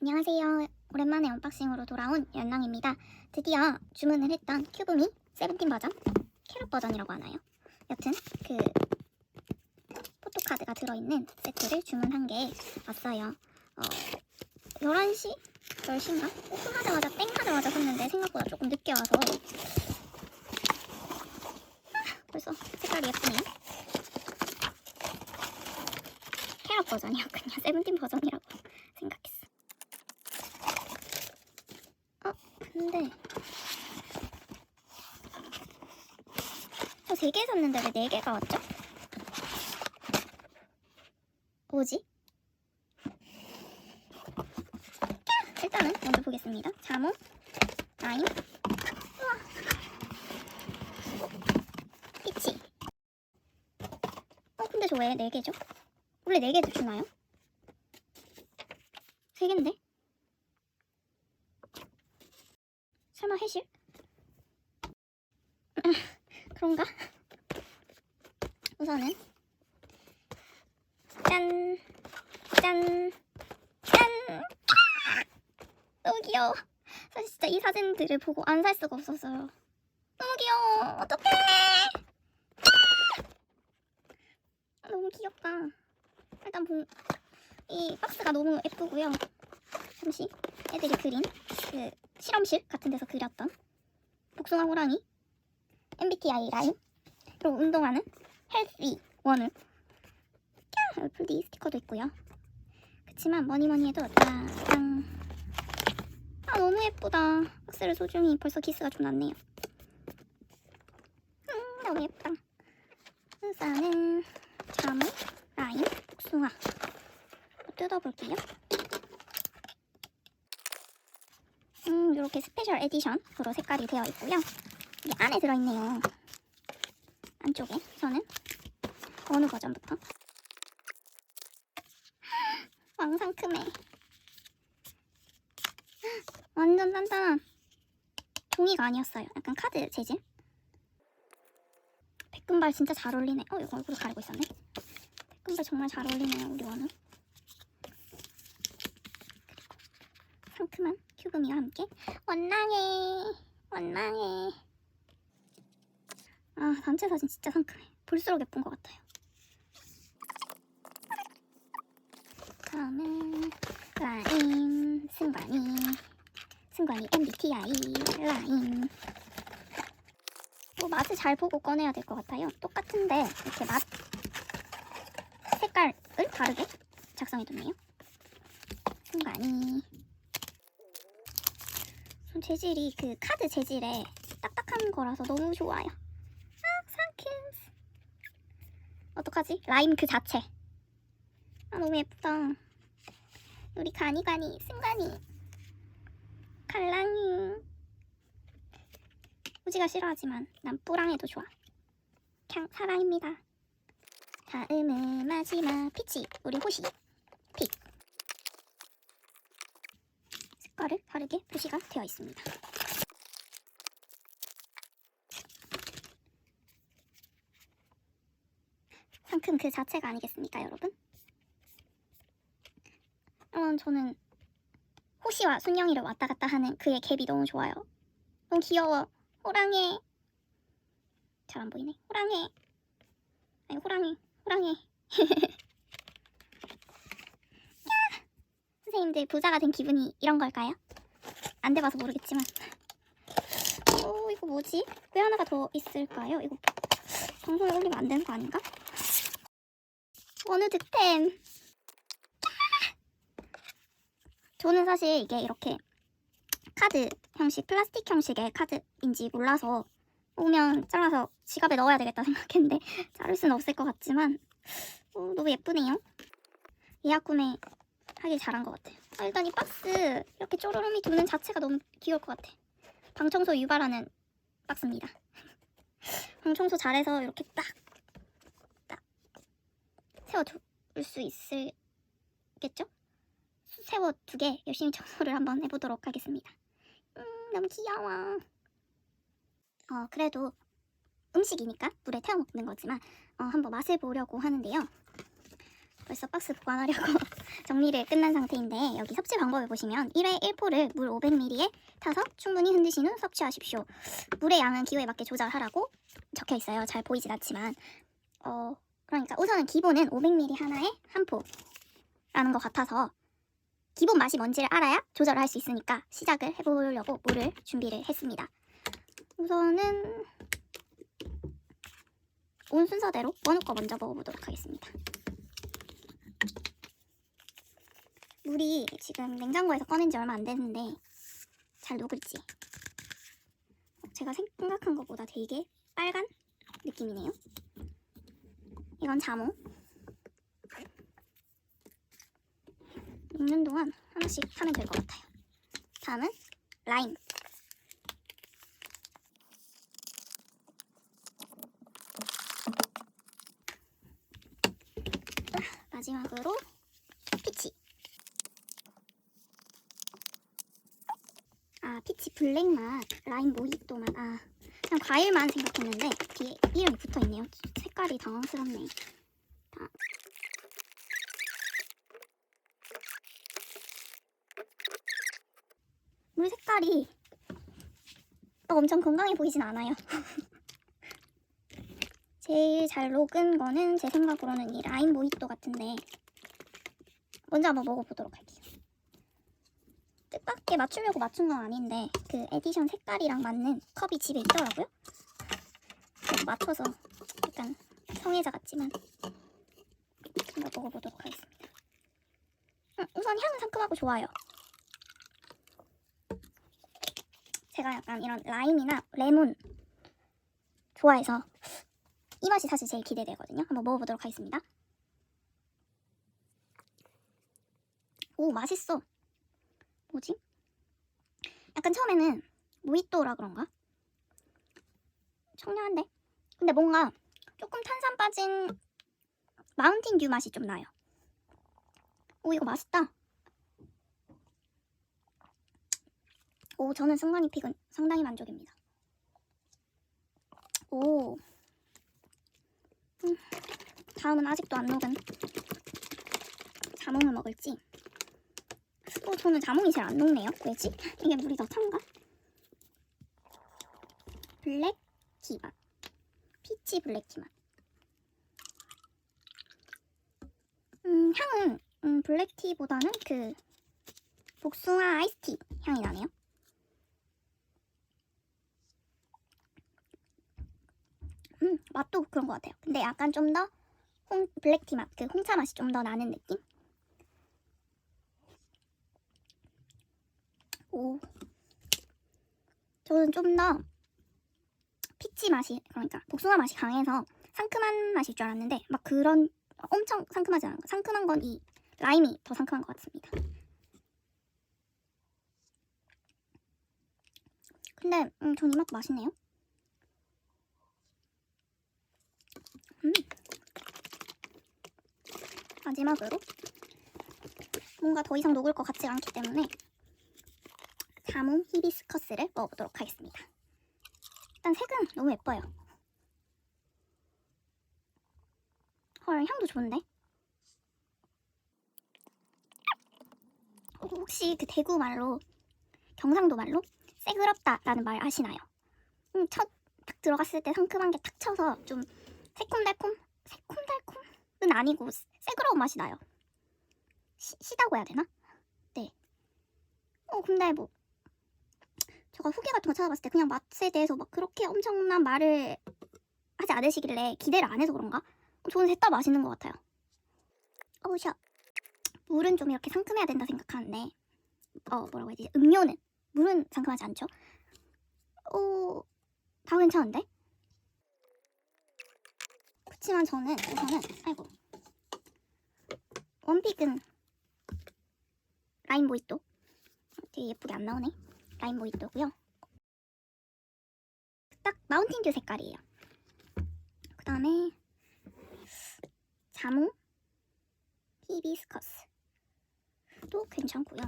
안녕하세요. 오랜만에 언박싱으로 돌아온 연랑입니다. 드디어 주문을 했던 큐브미 세븐틴 버전, 캐럿 버전이라고 하나요? 여튼 그 포토카드가 들어있는 세트를 주문한 게 왔어요. 어, 11시? 10시인가? 오픈하자마자 땡 하자마자 샀는데 생각보다 조금 늦게 와서 아, 벌써 색깔이 예쁘네요. 캐럿 버전이었군요. 세븐틴 버전이라고 생각했어. 어, 근데 저 세 개 샀는데 왜네 개가 왔죠? 뭐지? 야! 일단은 먼저 보겠습니다. 자몽, 라임, 우와, 피치. 어, 근데 저왜네 개죠? 원래 네 개도 주나요? 세 개인데? 설마 해실? 그런가? 우선은 짠! 짠! 짠! 너무 귀여워. 사실 진짜 이 사진들을 보고 안 살 수가 없었어요. 너무 귀여워. 어떡해! 아, 너무 귀엽다. 일단 본, 이 박스가 너무 예쁘고요. 잠시 애들이 그린 그 실험실 같은 데서 그렸던 복숭아 호랑이, MBTI 라인, 그리고 운동하는 헬시 원우, 야 애플디 스티커도 있고요. 그치만 뭐니 뭐니 해도 짠. 아 너무 예쁘다. 박스를 소중히 벌써 기스가 좀 났네요. 음 너무 예쁘다. 우선은 자몽, 라임, 복숭아. 뜯어볼게요. 음, 이렇게 스페셜 에디션으로 색깔이 되어 있고요. 이 안에 들어있네요. 안쪽에 저는 어느 버전부터 왕상큼해. 완전 단단한 종이가 아니었어요. 약간 카드 재질. 백금발 진짜 잘 어울리네. 어, 이거 얼굴을 가리고 있었네. 백금발 정말 잘 어울리네요, 우리 원우. 상큼한 큐브미와 함께 원랑해 원랑해 아 단체 사진 진짜 상큼해. 볼수록 예쁜 것 같아요. 다음은 라인 승관이. 승관이 MBTI 라인. 뭐 맛을 잘 보고 꺼내야 될 것 같아요. 똑같은데 이렇게 맛 색깔을 다르게 작성해뒀네요. 승관이. 전 재질이 그 카드 재질에 딱딱한 거라서 너무 좋아요. 아, 상큼. 어떡하지? 라임 그 자체. 아, 너무 예쁘다. 우리 가니가니, 승가니, 갈랑이. 우지가 싫어하지만 난 뿌랑해도 좋아. 그냥 사랑입니다. 다음은 마지막 피치, 우리 호시. 픽. 색깔을 다르게 표시가 되어 있습니다. 상큼 그 자체가 아니겠습니까, 여러분? 어, 저는 호시와 순영이를 왔다 갔다 하는 그의 갭이 너무 좋아요. 너무 귀여워. 호랑이. 잘 안 보이네. 호랑이. 아니, 호랑이. 호랑이. 선생님들 부자가 된 기분이 이런 걸까요? 안 돼봐서 모르겠지만 어 이거 뭐지? 왜 하나가 더 있을까요? 이거 방송에 올리면 안 되는 거 아닌가? 어느 득템 저는 사실 이게 이렇게 카드 형식, 플라스틱 형식의 카드인지 몰라서 오면 잘라서 지갑에 넣어야 되겠다 생각했는데 자를 수는 없을 것 같지만 어, 너무 예쁘네요 예약 구매 하길 잘한 것 같아요. 아, 일단 이 박스 이렇게 쪼르름이 두는 자체가 너무 귀여울 것 같아. 방청소 유발하는 박스입니다. 방청소 잘해서 이렇게 딱, 딱 세워둘 수 있을겠죠? 세워 두개 열심히 청소를 한번 해보도록 하겠습니다. 음, 너무 귀여워. 어, 그래도 음식이니까 물에 태워 먹는 거지만 어, 한번 맛을 보려고 하는데요. 벌써 박스 보관하려고 정리를 끝난 상태인데 여기 섭취 방법을 보시면 1회 1포를 물 500ml에 타서 충분히 흔드신 후 섭취하십시오. 물의 양은 기호에 맞게 조절하라고 적혀 있어요. 잘 보이진 않지만 어 그러니까 우선은 기본은 500ml 하나에 한 포라는 것 같아서 기본 맛이 뭔지를 알아야 조절을 할 수 있으니까 시작을 해보려고 물을 준비를 했습니다. 우선은 온 순서대로 원우 거 먼저 먹어보도록 하겠습니다. 물이 지금 냉장고에서 꺼낸 지 얼마 안 됐는데 잘 녹을지 제가 생각한 것보다 되게 빨간 느낌이네요. 이건 자몽. 녹는 동안 하나씩 하면 될 것 같아요. 다음은 라임. 마지막으로 피치. 아 피치 블랙 맛, 라임 모히또 맛. 아 그냥 과일만 생각했는데 뒤에 이름이 붙어 있네요. 색깔이 당황스럽네. 다- 물 색깔이 막 엄청 건강해 보이진 않아요. 제일 잘 녹은 거는 제 생각으로는 이 라임 모히또 같은데 먼저 한번 먹어보도록 할게요. 뜻밖의 맞추려고 맞춘 건 아닌데 그 에디션 색깔이랑 맞는 컵이 집에 있더라고요. 맞춰서 약간 성애자 같지만 한번 먹어보도록 하겠습니다. 음, 우선 향은 상큼하고 좋아요. 제가 약간 이런 라임이나 레몬 좋아해서 이 맛이 사실 제일 기대되거든요. 한번 먹어보도록 하겠습니다. 오 맛있어. 뭐지? 약간 처음에는 모히또라 그런가? 청량한데? 근데 뭔가 조금 탄산 빠진 마운틴 듀 맛이 좀 나요. 오 이거 맛있다. 오 저는 승관이 픽은 상당히 만족입니다. 오 음, 다음은 아직도 안 녹은 자몽을 먹을지. 어, 저는 자몽이 잘 안 녹네요. 왜지? 이게 물이 더 찬가? 블랙 티 맛. 피치 블랙 티 맛. 음, 향은 음, 블랙 티보다는 그 복숭아 아이스티 향이 나네요. 음, 맛도 그런 것 같아요. 근데 약간 좀더홍 블랙티 맛, 그 홍차 맛이 좀 더 나는 느낌? 오. 저는 좀 더 피치 맛이 그러니까 복숭아 맛이 강해서 상큼한 맛일 줄 알았는데 막 그런 엄청 상큼하지 않은 거. 상큼한 건 이 라임이 더 상큼한 것 같습니다. 근데 음, 전 이 맛도 맛있네요. 음. 마지막으로 뭔가 더 이상 녹을 것 같지 않기 때문에 자몽 히비스커스를 먹어보도록 하겠습니다. 일단 색은 너무 예뻐요. 헐, 향도 좋은데? 어, 혹시 그 대구 말로, 경상도 말로 새그럽다 라는 말 아시나요? 음, 첫 딱 들어갔을 때 상큼한 게 탁 쳐서 좀 새콤달콤? 새콤달콤은 아니고 새그러운 맛이 나요. 시, 시다고 해야 되나? 네. 어, 근데 뭐 제가 후기 같은 거 찾아봤을 때 그냥 맛에 대해서 막 그렇게 엄청난 말을 하지 않으시길래 기대를 안 해서 그런가? 어, 저는 셋 다 맛있는 것 같아요. 어우 샤. 물은 좀 이렇게 상큼해야 된다 생각하는데 어 뭐라고 해야 되지? 음료는 물은 상큼하지 않죠? 어, 다 괜찮은데? 그치만 저는 우선은 아이고 원픽은 라임 모히또 되게 예쁘게 안 나오네. 라임 모히또고요. 딱 마운틴 듀 색깔이에요. 그 다음에 자몽 히비스커스 또 괜찮고요.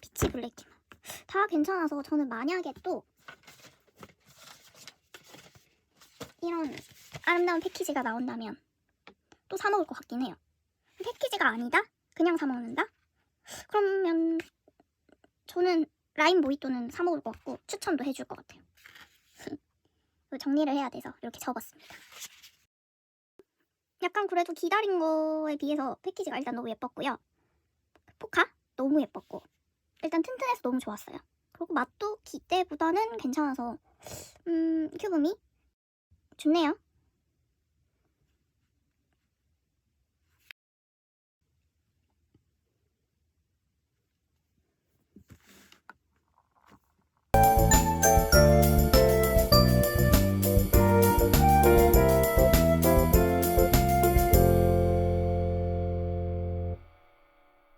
피치 블랙티 다 괜찮아서 저는 만약에 또 이런 아름다운 패키지가 나온다면 또 사 먹을 것 같긴 해요. 패키지가 아니다? 그냥 사 먹는다? 그러면 저는 라임 모히또는 사 먹을 것 같고 추천도 해줄 것 같아요. 정리를 해야 돼서 이렇게 적었습니다. 약간 그래도 기다린 거에 비해서 패키지가 일단 너무 예뻤고요. 포카 너무 예뻤고 일단 튼튼해서 너무 좋았어요. 그리고 맛도 기대보다는 괜찮아서 음 큐브미 좋네요.